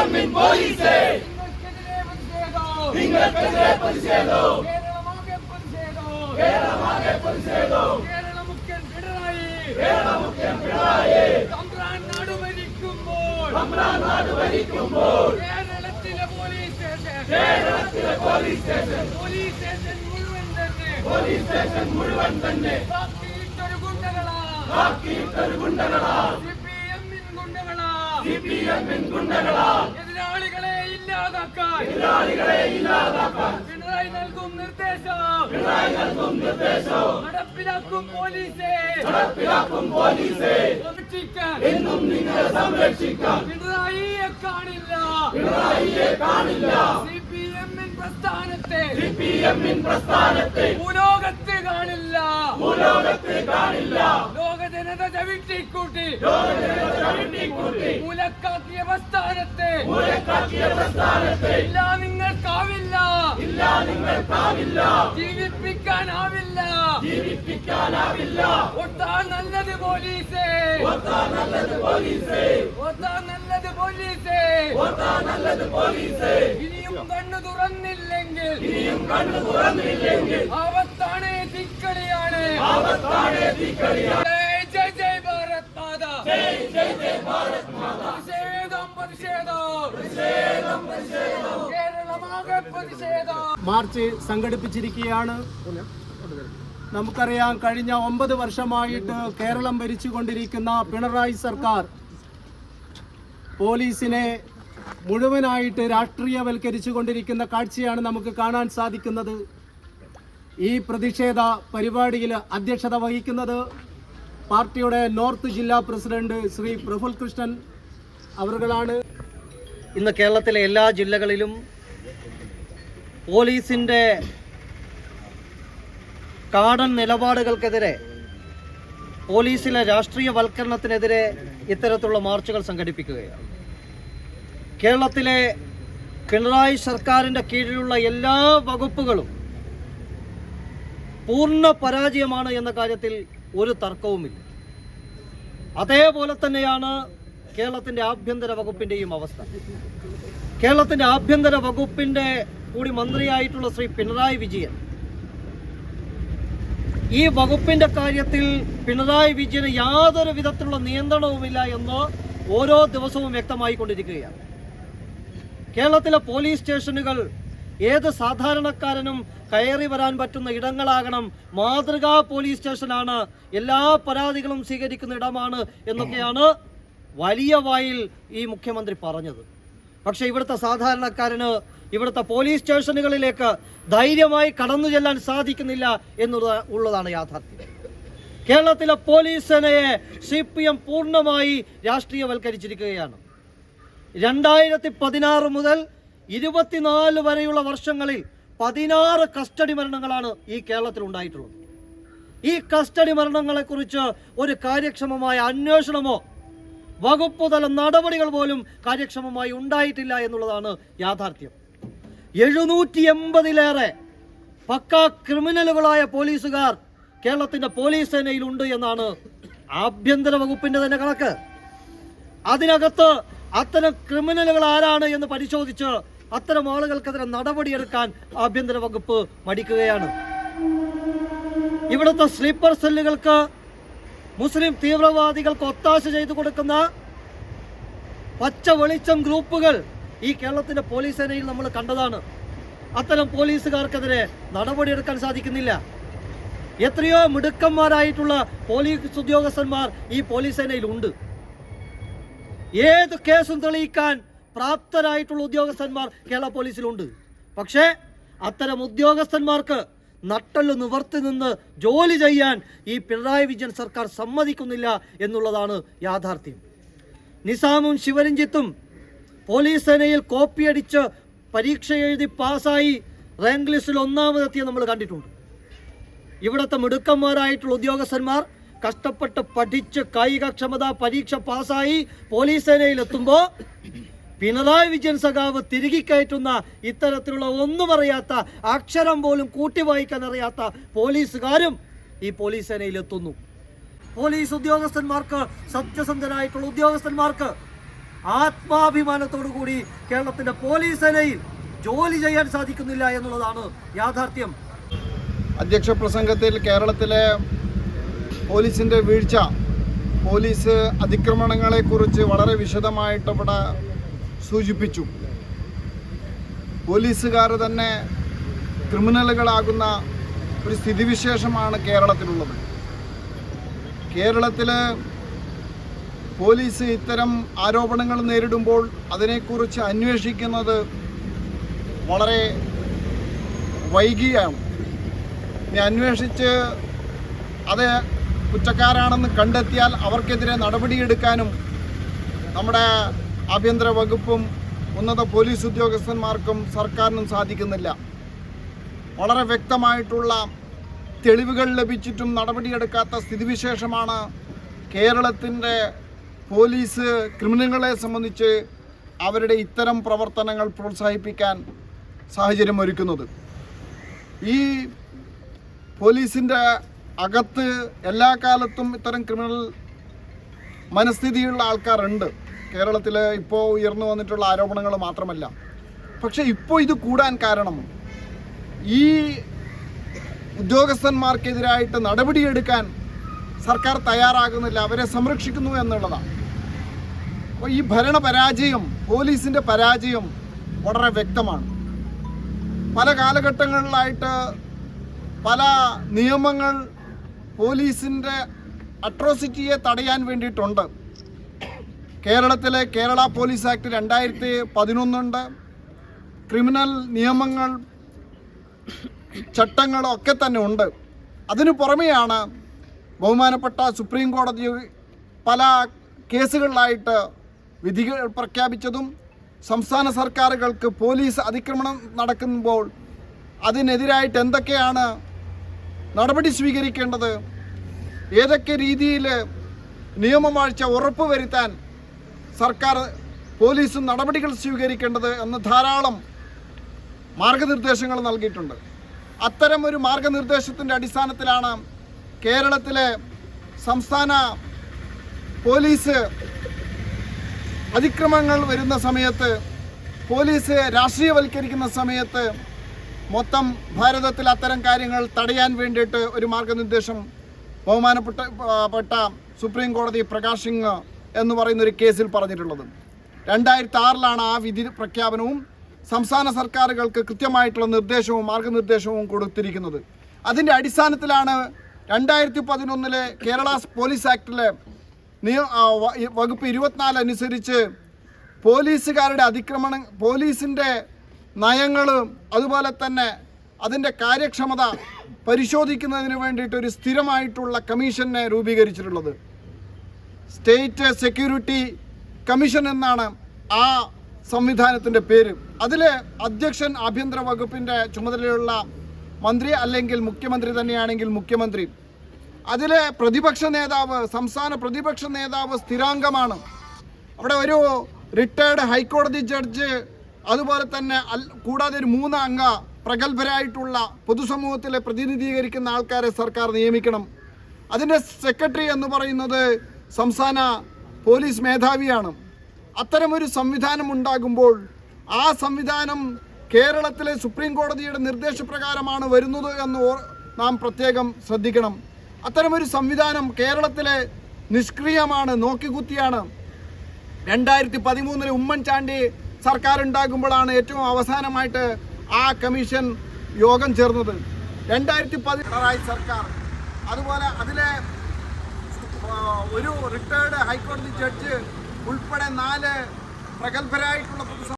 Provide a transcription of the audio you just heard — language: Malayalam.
എമ്മിൻ പോലീസേ. നിങ്ങൾക്കെതിരെ പ്രതിഷേധം. നിങ്ങൾക്കെതിരെ പ്രതിഷേധം കേരളമാകെ പ്രതിഷേധം. കേരളമാകെ പ്രതിഷേധം. കേരള മുഖ്യൻ പിണറായി തമ്പ്രാൻ നാട് ഭരിക്കുമ്പോൾ കേരളത്തിലെ പോലീസ് സ്റ്റേഷൻ. കേരളത്തിലെ പോലീസ് സ്റ്റേഷൻ. പോലീസ് സ്റ്റേഷൻ മുഴുവൻ തന്നെ. പോലീസ് സ്റ്റേഷൻ മുഴുവൻ തന്നെ. ബാക്കിയിട്ടൊരു ഗുണ്ടകളാ. ആക്കിയിട്ടൊരു ഗുണ്ടകളാ സി പി എമ്മിൻ ഗുണ്ടകളാ സി പി എമ്മിൻ ഗുണ്ടകളാ എതിരാളികളെ ഇല്ലാതാക്കാൻ. എതിരാളികളെ ഇല്ലാതാക്കാൻ. പിണറായി നൽകും നിർദ്ദേശം. പിണറായി നൽകും നിർദ്ദേശം. നടപ്പിലാക്കും പോലീസേ. നടപ്പിലാക്കും പോലീസേ. സംരക്ഷിക്കാൻ. എന്നും നിങ്ങളെ സംരക്ഷിക്കാൻ. പിണറായിയെ കാണില്ല. പിണറായിയെ കാണില്ല. സി പി എമ്മിൻ പ്രസ്ഥാനത്തെ. സി പി എമ്മിൻ പ്രസ്ഥാനത്തെ. ഭൂലോകത്ത് കാണില്ല. ഭൂലോകത്തെ കാണില്ല. ചവിട്ടിക്കൂട്ടി. മൂലക്കാക്കിയ പ്രസ്ഥാനത്തെ. ഇല്ല നിങ്ങൾക്കാവില്ല. ഇല്ല നിങ്ങൾക്കാവില്ല. ജീവിപ്പിക്കാനാവില്ല. ജീവിപ്പിക്കാനാവില്ല. ഒട്ടാൻ നല്ലത് പോലീസേ. ഓർത്താ നല്ലത് പോലീസേ. ഒട്ടാൻ നല്ലത് പോലീസേ. ഓർത്താ നല്ലത് പോലീസേ. ഇനിയും കണ്ണു തുറന്നില്ലെങ്കിൽ. ഇനിയും കണ്ണു തുറന്നില്ലെങ്കിൽ. ആപത്താണ് തിക്കളിയാണ്. ആപത്താണ് തീക്കളിയ മാർച്ച് സംഘടിപ്പിച്ചിരിക്കുകയാണ്. നമുക്കറിയാം കഴിഞ്ഞ ഒമ്പത് വർഷമായിട്ട് കേരളം ഭരിച്ചുകൊണ്ടിരിക്കുന്ന പിണറായി സർക്കാർ പോലീസിനെ മുഴുവനായിട്ട് രാഷ്ട്രീയവൽക്കരിച്ചു കൊണ്ടിരിക്കുന്ന കാഴ്ചയാണ് നമുക്ക് കാണാൻ സാധിക്കുന്നത്. ഈ പ്രതിഷേധ പരിപാടിയിൽ അധ്യക്ഷത വഹിക്കുന്നത് പാർട്ടിയുടെ നോർത്ത് ജില്ലാ പ്രസിഡന്റ് ശ്രീ പ്രഫുൽ കൃഷ്ണൻ അവരുകളാണ്. ഇന്ന് കേരളത്തിലെ എല്ലാ ജില്ലകളിലും പോലീസിന്റെ കാടൻ നിലപാടുകൾക്കെതിരെ പോലീസിലെ രാഷ്ട്രീയവൽക്കരണത്തിനെതിരെ ഇത്തരത്തിലുള്ള മാർച്ചുകൾ സംഘടിപ്പിക്കുകയാണ്. കേരളത്തിലെ പിണറായി സർക്കാരിന്റെ കീഴിലുള്ള എല്ലാ വകുപ്പുകളും പൂർണ പരാജയമാണ് എന്ന കാര്യത്തിൽ ഒരു തർക്കവുമില്ല. അതേപോലെ തന്നെയാണ് കേരളത്തിന്റെ ആഭ്യന്തര വകുപ്പിന്റെയും അവസ്ഥ. കേരളത്തിന്റെ ആഭ്യന്തര വകുപ്പിന്റെ കൂടി മന്ത്രിയായിട്ടുള്ള ശ്രീ പിണറായി വിജയൻ ഈ വകുപ്പിന്റെ കാര്യത്തിൽ പിണറായി വിജയന് യാതൊരു വിധത്തിലുള്ള നിയന്ത്രണവുമില്ല എന്ന് ഓരോ ദിവസവും വ്യക്തമായിക്കൊണ്ടിരിക്കുകയാണ്. കേരളത്തിലെ പോലീസ് സ്റ്റേഷനുകൾ ഏത് സാധാരണക്കാരനും കയറി വരാൻ പറ്റുന്ന ഇടങ്ങളാകണം. മാതൃകാ പോലീസ് സ്റ്റേഷനാണ്. എല്ലാ പരാതികളും സ്വീകരിക്കുന്ന ഇടമാണ് എന്നൊക്കെയാണ് വലിയ വായിൽ ഈ മുഖ്യമന്ത്രി പറഞ്ഞത്. പക്ഷേ ഇവിടുത്തെ സാധാരണക്കാരന് ഇവിടുത്തെ പോലീസ് സ്റ്റേഷനുകളിലേക്ക് ധൈര്യമായി കടന്നു ചെല്ലാൻ സാധിക്കുന്നില്ല എന്നുള്ള ഉള്ളതാണ് യാഥാർത്ഥ്യം. കേരളത്തിലെ പോലീസ് സേനയെ സി പി എം പൂർണമായി രാഷ്ട്രീയവൽക്കരിച്ചിരിക്കുകയാണ്. രണ്ടായിരത്തി പതിനാറ് മുതൽ ഇരുപത്തിനാല് വരെയുള്ള വർഷങ്ങളിൽ പതിനാറ് കസ്റ്റഡി മരണങ്ങളാണ് ഈ കേരളത്തിൽ ഉണ്ടായിട്ടുള്ളത്. ഈ കസ്റ്റഡി മരണങ്ങളെ കുറിച്ച് ഒരു കാര്യക്ഷമമായ അന്വേഷണമോ വകുപ്പ് തല നടപടികൾ പോലും കാര്യക്ഷമമായി ഉണ്ടായിട്ടില്ല എന്നുള്ളതാണ് യാഥാർത്ഥ്യം. എഴുന്നൂറ്റി എൺപതിലേറെ പക്കാ ക്രിമിനലുകളായ പോലീസുകാർ കേരളത്തിന്റെ പോലീസ് സേനയിൽ ഉണ്ട് എന്നാണ് ആഭ്യന്തര വകുപ്പിന്റെ തന്നെ കണക്ക്. അതിനകത്ത് അത്തരം ക്രിമിനലുകൾ ആരാണ് എന്ന് പരിശോധിച്ച് അത്തരം ആളുകൾക്കെതിരെ നടപടിയെടുക്കാൻ ആഭ്യന്തര വകുപ്പ് മടിക്കുകയാണ്. ഇവിടുത്തെ സ്ലീപ്പർ സെല്ലുകൾക്ക് മുസ്ലിം തീവ്രവാദികൾക്ക് ഒത്താശ ചെയ്തു കൊടുക്കുന്ന പച്ച വെളിച്ചം ഗ്രൂപ്പുകൾ ഈ കേരളത്തിന്റെ പോലീസ് സേനയിൽ നമ്മൾ കണ്ടതാണ്. അത്തരം പോലീസുകാർക്കെതിരെ നടപടിയെടുക്കാൻ സാധിക്കുന്നില്ല. എത്രയോ മിടുക്കന്മാരായിട്ടുള്ള പോലീസ് ഉദ്യോഗസ്ഥന്മാർ ഈ പോലീസ് സേനയിൽ ഉണ്ട്. ഏത് കേസും തെളിയിക്കാൻ പ്രാപ്തരായിട്ടുള്ള ഉദ്യോഗസ്ഥന്മാർ കേരള പോലീസിലുണ്ട്. പക്ഷേ അത്തരം ഉദ്യോഗസ്ഥന്മാർക്ക് നട്ടൽ നിവർത്തി നിന്ന് ജോലി ചെയ്യാൻ ഈ പിണറായി വിജയൻ സർക്കാർ സമ്മതിക്കുന്നില്ല എന്നുള്ളതാണ് യാഥാർത്ഥ്യം. നിസാമും ശിവരഞ്ജിത്തും പോലീസ് സേനയിൽ കോപ്പിയടിച്ച് പരീക്ഷ എഴുതി പാസ്സായി റാങ്ക് ലിസ്റ്റിൽ ഒന്നാമതെത്തിയ നമ്മൾ കണ്ടിട്ടുണ്ട്. ഇവിടുത്തെ മിടുക്കന്മാരായിട്ടുള്ള ഉദ്യോഗസ്ഥന്മാർ കഷ്ടപ്പെട്ട് പഠിച്ച് കായികക്ഷമത പരീക്ഷ പാസ്സായി പോലീസ് സേനയിൽ എത്തുമ്പോൾ പിണറായി വിജയൻ സഖാവ് തിരികെ കയറ്റുന്ന ഇത്തരത്തിലുള്ള ഒന്നും അറിയാത്ത അക്ഷരം പോലും കൂട്ടി വായിക്കാൻ അറിയാത്ത പോലീസുകാരും ഈ പോലീസ് സേനയിൽ എത്തുന്നു. പോലീസ് ഉദ്യോഗസ്ഥന്മാർക്ക് സത്യസന്ധരായിട്ടുള്ള ഉദ്യോഗസ്ഥന്മാർക്ക് ആത്മാഭിമാനത്തോടു കൂടി കേരളത്തിന്റെ പോലീസ് സേനയിൽ ജോലി ചെയ്യാൻ സാധിക്കുന്നില്ല എന്നുള്ളതാണ് യാഥാർത്ഥ്യം. അധ്യക്ഷ പ്രസംഗത്തിൽ കേരളത്തിലെ പോലീസിന്റെ വീഴ്ച പോലീസ് അതിക്രമണങ്ങളെക്കുറിച്ച് വളരെ വിശദമായിട്ട് ഇവിടെ സൂചിപ്പിച്ചു. പോലീസുകാർ തന്നെ ക്രിമിനലുകളാകുന്ന ഒരു സ്ഥിതിവിശേഷമാണ് കേരളത്തിലുള്ളത്. കേരളത്തിൽ പോലീസ് ഇത്തരം ആരോപണങ്ങൾ നേരിടുമ്പോൾ അതിനെക്കുറിച്ച് അന്വേഷിക്കുന്നത് വളരെ വൈകിയാണ്. ഇനി അന്വേഷിച്ച് അത് കുറ്റക്കാരാണെന്ന് കണ്ടെത്തിയാൽ അവർക്കെതിരെ നടപടിയെടുക്കാനും നമ്മുടെ ആഭ്യന്തര വകുപ്പും ഉന്നത പോലീസ് ഉദ്യോഗസ്ഥന്മാർക്കും സർക്കാരിനും സാധിക്കുന്നില്ല. വളരെ വ്യക്തമായിട്ടുള്ള തെളിവുകൾ ലഭിച്ചിട്ടും നടപടിയെടുക്കാത്ത സ്ഥിതിവിശേഷമാണ് കേരളത്തിന്റെ പോലീസ് ക്രിമിനലുകളെ സംബന്ധിച്ച് അവരുടെ ഇത്തരം പ്രവർത്തനങ്ങൾ പ്രോത്സാഹിപ്പിക്കാൻ സാഹചര്യം ഒരുക്കുന്നത്. ഈ പോലീസിന്റെ അകത്ത് എല്ലാ കാലത്തും ഇത്തരം ക്രിമിനൽ മനസ്ഥിതിയുള്ള ആൾക്കാരുണ്ട്. കേരളത്തിൽ ഇപ്പോൾ ഉയർന്നു വന്നിട്ടുള്ള ആരോപണങ്ങൾ മാത്രമല്ല. പക്ഷെ ഇപ്പോൾ ഇത് കൂടാൻ കാരണം ഈ ഉദ്യോഗസ്ഥന്മാർക്കെതിരായിട്ട് നടപടിയെടുക്കാൻ സർക്കാർ തയ്യാറാകുന്നില്ല അവരെ സംരക്ഷിക്കുന്നു എന്നുള്ളതാണ്. അപ്പോൾ ഈ ഭരണ പരാജയം പോലീസിന്റെ പരാജയം വളരെ വ്യക്തമാണ്. പല കാലഘട്ടങ്ങളിലായിട്ട് പല നിയമങ്ങൾ പോലീസിന്റെ അട്രോസിറ്റിയെ തടയാൻ വേണ്ടിയിട്ടുണ്ട്. കേരളത്തിലെ കേരള പോലീസ് ആക്ട് രണ്ടായിരത്തി പതിനൊന്നുണ്ട്. ക്രിമിനൽ നിയമങ്ങൾ ചട്ടങ്ങളൊക്കെ തന്നെ ഉണ്ട്. അതിനു പുറമെയാണ് ബഹുമാനപ്പെട്ട സുപ്രീം കോടതി പല കേസുകളിലായിട്ട് വിധികൾ പ്രഖ്യാപിച്ചതും സംസ്ഥാന സർക്കാരുകൾക്ക് പോലീസ് അതിക്രമണം നടക്കുമ്പോൾ അതിനെതിരായിട്ട് എന്തൊക്കെയാണ് നടപടി സ്വീകരിക്കേണ്ടത്? ഏതൊക്കെ രീതിയിൽ നിയമവാഴ്ച ഉറപ്പുവരുത്താൻ സർക്കാർ പോലീസും നടപടികൾ സ്വീകരിക്കേണ്ടത് എന്ന് ധാരാളം മാർഗനിർദ്ദേശങ്ങൾ നൽകിയിട്ടുണ്ട്. അത്തരം ഒരു മാർഗനിർദ്ദേശത്തിന്റെ അടിസ്ഥാനത്തിലാണ് കേരളത്തിലെ സംസ്ഥാന പോലീസ് അതിക്രമങ്ങൾ വരുന്ന സമയത്ത് പോലീസ് രാഷ്ട്രീയവൽക്കരിക്കുന്ന സമയത്ത് മൊത്തം ഭാരതത്തിൽ അത്തരം കാര്യങ്ങൾ തടയാൻ വേണ്ടിയിട്ട് ഒരു മാർഗനിർദ്ദേശം ബഹുമാനപ്പെട്ട പെട്ട സുപ്രീം കോടതി പ്രകാശ് സിംഗ് എന്ന് പറയുന്ന ഒരു കേസിൽ പറഞ്ഞിട്ടുള്ളത്. രണ്ടായിരത്തി ആറിലാണ് ആ വിധി പ്രഖ്യാപനവും സംസ്ഥാന സർക്കാരുകൾക്ക് കൃത്യമായിട്ടുള്ള നിർദ്ദേശവും മാർഗനിർദ്ദേശവും കൊടുത്തിരിക്കുന്നത്. അതിന്റെ അടിസ്ഥാനത്തിലാണ് രണ്ടായിരത്തി പതിനൊന്നിലെ കേരള പോലീസ് ആക്ടിലെ നിയ വകുപ്പ് ഇരുപത്തിനാല് അനുസരിച്ച് പോലീസുകാരുടെ അതിക്രമണം പോലീസിന്റെ നയങ്ങൾ അതുപോലെ തന്നെ അതിന്റെ കാര്യക്ഷമത പരിശോധിക്കുന്നതിന് വേണ്ടിയിട്ട് ഒരു സ്ഥിരമായിട്ടുള്ള കമ്മീഷനെ രൂപീകരിച്ചിട്ടുള്ളത്. സ്റ്റേറ്റ് സെക്യൂരിറ്റി കമ്മീഷൻ എന്നാണ് ആ സംവിധാനത്തിന്റെ പേര്. അതിൽ അധ്യക്ഷൻ ആഭ്യന്തര വകുപ്പിന്റെ ചുമതലയുള്ള മന്ത്രി അല്ലെങ്കിൽ മുഖ്യമന്ത്രി തന്നെയാണെങ്കിൽ മുഖ്യമന്ത്രി. അതിലെ പ്രതിപക്ഷ നേതാവ് സംസ്ഥാന പ്രതിപക്ഷ നേതാവ് സ്ഥിരാംഗമാണ്. അവിടെ ഒരു റിട്ടയർഡ് ഹൈക്കോടതി ജഡ്ജ് അതുപോലെ തന്നെ കൂടാതെ ഒരു മൂന്ന് അംഗ പ്രഗത്ഭരായിട്ടുള്ള പൊതുസമൂഹത്തിലെ പ്രതിനിധീകരിക്കുന്ന ആൾക്കാരെ സർക്കാർ നിയമിക്കണം. അതിന്റെ സെക്രട്ടറി എന്ന് പറയുന്നത് സംസ്ഥാന പോലീസ് മേധാവിയാണ്. അത്തരമൊരു സംവിധാനം ഉണ്ടാകുമ്പോൾ ആ സംവിധാനം കേരളത്തിലെ സുപ്രീം കോടതിയുടെ നിർദ്ദേശപ്രകാരമാണ് വരുന്നത് എന്ന് നാം പ്രത്യേകം ശ്രദ്ധിക്കണം. അത്തരമൊരു സംവിധാനം കേരളത്തിലെ നിഷ്ക്രിയമാണ് നോക്കിക്കുത്തിയാണ്. രണ്ടായിരത്തി പതിമൂന്നിലെ ഉമ്മൻചാണ്ടി സർക്കാർ ഉണ്ടാകുമ്പോഴാണ് ഏറ്റവും അവസാനമായിട്ട് ആ കമ്മീഷൻ യോഗം ചേർന്നത്. രണ്ടായിരത്തി പതിനാറായി സർക്കാർ അതുപോലെ അതിലെ ഒരു റിട്ടയർഡ് ഹൈക്കോടതി ജഡ്ജ് ഉൾപ്പെടെ നാല് പ്രഗത്ഭരായിട്ടുള്ള